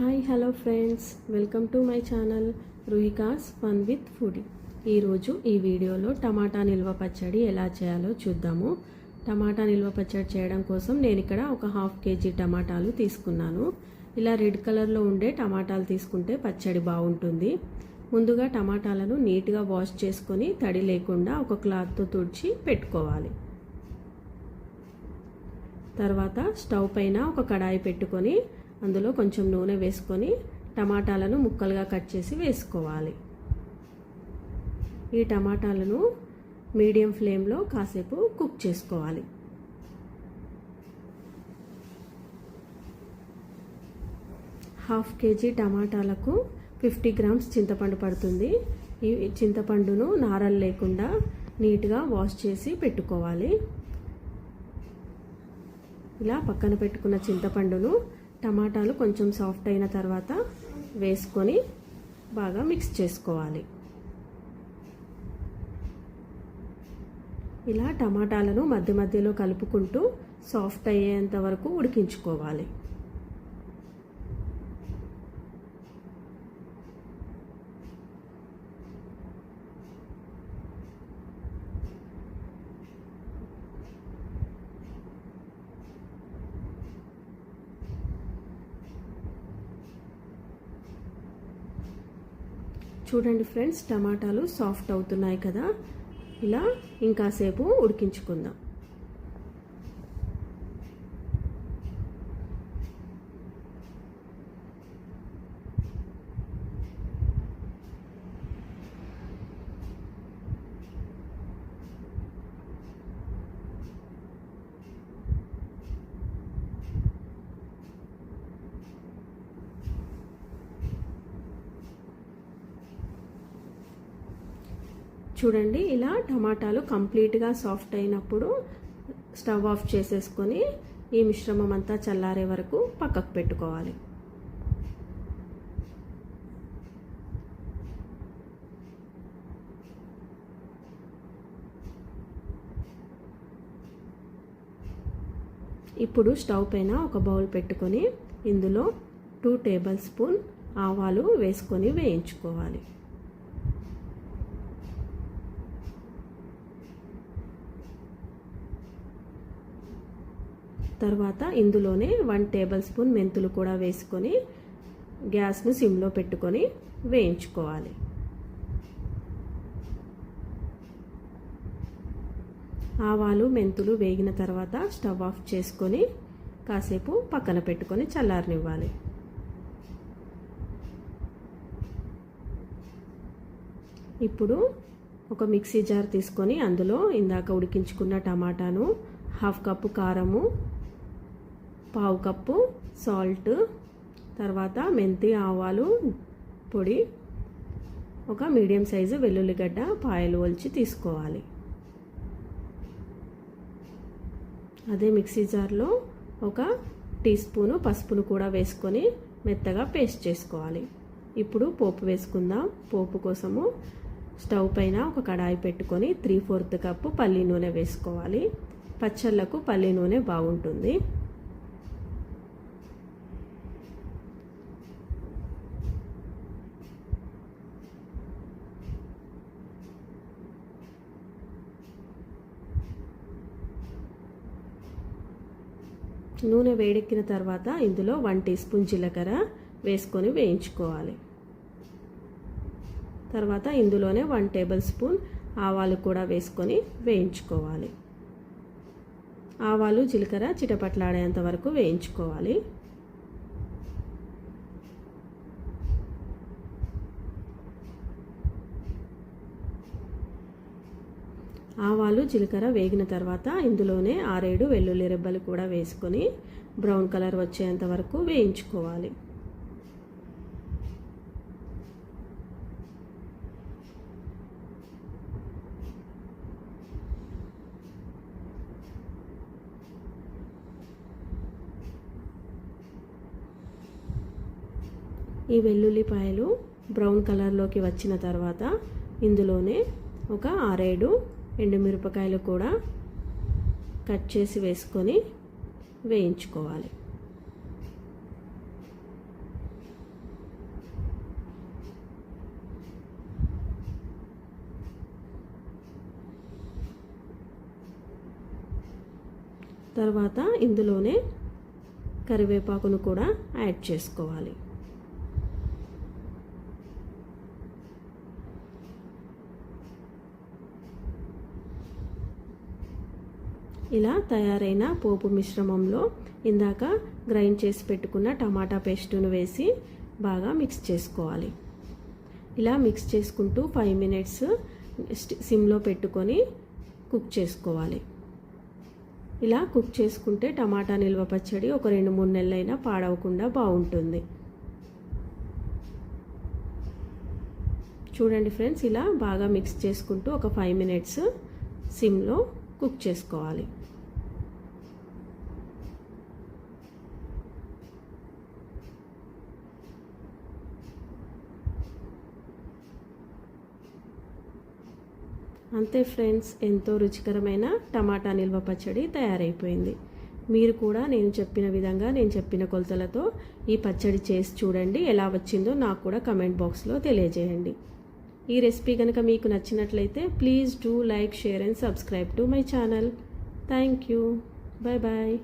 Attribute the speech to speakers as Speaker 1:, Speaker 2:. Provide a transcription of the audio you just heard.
Speaker 1: Hi hello friends welcome to my channel Ruhika's fun with food ఈరోజు ఈ వీడియోలో టమాటా నిల్వ పచ్చడి ఎలా చేయాలో చూద్దాము. టమాటా నిల్వ పచ్చడి చేయడం కోసం నేను ఇక్కడ ఒక హాఫ్ కేజీ టమాటాలు తీసుకున్నాను. ఇలా రెడ్ కలర్లో ఉండే టమాటాలు తీసుకుంటే పచ్చడి బాగుంటుంది. ముందుగా టమాటాలను నీట్గా వాష్ చేసుకొని తడి లేకుండా ఒక క్లాత్తో తుడిచి పెట్టుకోవాలి. తర్వాత స్టవ్ పైన ఒక కడాయి పెట్టుకొని అందులో కొంచెం నూనె వేసుకొని టమాటాలను ముక్కలుగా కట్ చేసి వేసుకోవాలి. ఈ టమాటాలను మీడియం ఫ్లేమ్లో కాసేపు కుక్ చేసుకోవాలి. హాఫ్ కేజీ టమాటాలకు ఫిఫ్టీ గ్రామ్స్ చింతపండు పడుతుంది. ఈ చింతపండును నారలు లేకుండా నీట్గా వాష్ చేసి పెట్టుకోవాలి. ఇలా పక్కన పెట్టుకున్న చింతపండును టమాటాలు కొంచెం సాఫ్ట్ అయిన తర్వాత వేసుకొని బాగా మిక్స్ చేసుకోవాలి. ఇలా టమాటాలను మధ్య మధ్యలో కలుపుకుంటూ సాఫ్ట్ అయ్యేంత వరకు ఉడికించుకోవాలి. చూడండి ఫ్రెండ్స్ టమాటాలు సాఫ్ట్ అవుతున్నాయి కదా. ఇలా ఇంకాసేపు ఉడికించుకుందాం. చూడండి ఇలా టమాటాలు కంప్లీట్గా సాఫ్ట్ అయినప్పుడు స్టవ్ ఆఫ్ చేసేసుకొని ఈ మిశ్రమం అంతా చల్లారే వరకు పక్కకు పెట్టుకోవాలి. ఇప్పుడు స్టవ్ పైన ఒక బౌల్ పెట్టుకొని ఇందులో టూ టేబుల్ స్పూన్ ఆవాలు వేసుకొని వేయించుకోవాలి. తర్వాత ఇందులోనే వన్ టేబుల్ స్పూన్ మెంతులు కూడా వేసుకొని గ్యాస్ను సిమ్లో పెట్టుకొని వేయించుకోవాలి. ఆవాలు మెంతులు వేగిన తర్వాత స్టవ్ ఆఫ్ చేసుకొని కాసేపు పక్కన పెట్టుకొని చల్లారనివ్వాలి. ఇప్పుడు ఒక మిక్సీ జార్ తీసుకొని అందులో ఇందాక ఉడికించుకున్న టమాటాను హాఫ్ కప్పు కారము పావు కప్పు సాల్ట్ తర్వాత మెంతి ఆవాలు పొడి ఒక మీడియం సైజు వెల్లుల్లిగడ్డ పాయలు ఒలిచి తీసుకోవాలి. అదే మిక్సీ జార్లో ఒక టీ స్పూను పసుపును కూడా వేసుకొని మెత్తగా పేస్ట్ చేసుకోవాలి. ఇప్పుడు పోపు వేసుకుందాం. పోపు కోసము స్టవ్ పైన ఒక కడాయి పెట్టుకొని త్రీ ఫోర్త్ కప్పు పల్లి నూనె వేసుకోవాలి. పచ్చళ్ళకు పల్లి నూనె బాగుంటుంది. నూనె వేడెక్కిన తర్వాత ఇందులో వన్ టీ స్పూన్ జీలకర్ర వేసుకొని వేయించుకోవాలి. తర్వాత ఇందులోనే వన్ టేబుల్ స్పూన్ ఆవాలు కూడా వేసుకొని వేయించుకోవాలి. ఆవాలు జీలకర్ర చిటపట్లాడేంత వరకు వేయించుకోవాలి. ఆవాలు జీలకర్ర వేగిన తర్వాత ఇందులోనే ఆరేడు వెల్లుల్లి రెబ్బలు కూడా వేసుకొని బ్రౌన్ కలర్ వచ్చేంత వరకు వేయించుకోవాలి. ఈ వెల్లుల్లిపాయలు బ్రౌన్ కలర్లోకి వచ్చిన తర్వాత ఇందులోనే ఒక ఆరేడు ఎండుమిరపకాయలు కూడా కట్ చేసి వేసుకొని వేయించుకోవాలి. తర్వాత ఇందులోనే కరివేపాకును కూడా యాడ్ చేసుకోవాలి. ఇలా తయారైన పోపు మిశ్రమంలో ఇందాక గ్రైండ్ చేసి పెట్టుకున్న టమాటా పేస్టును వేసి బాగా మిక్స్ చేసుకోవాలి. ఇలా మిక్స్ చేసుకుంటూ ఫైవ్ మినిట్స్ సిమ్లో పెట్టుకొని కుక్ చేసుకోవాలి. ఇలా కుక్ చేసుకుంటే టమాటా నిల్వ పచ్చడి ఒక రెండు మూడు నెలలైనా పాడవకుండా బాగుంటుంది. చూడండి ఫ్రెండ్స్ ఇలా బాగా మిక్స్ చేసుకుంటూ ఒక ఫైవ్ మినిట్స్ సిమ్లో కుక్ చేసుకోవాలి. అంతే ఫ్రెండ్స్ ఎంతో రుచికరమైన టమాటా నిల్వ పచ్చడి తయారైపోయింది. మీరు కూడా నేను చెప్పిన విధంగా నేను చెప్పిన కొలతలతో ఈ పచ్చడి చేసి చూడండి ఎలా వచ్చిందో నాకు కూడా కమెంట్ బాక్స్లో తెలియజేయండి. ఈ రెసిపీ కనుక మీకు నచ్చినట్లయితే please do like share and subscribe to my channel. Thank you. Bye bye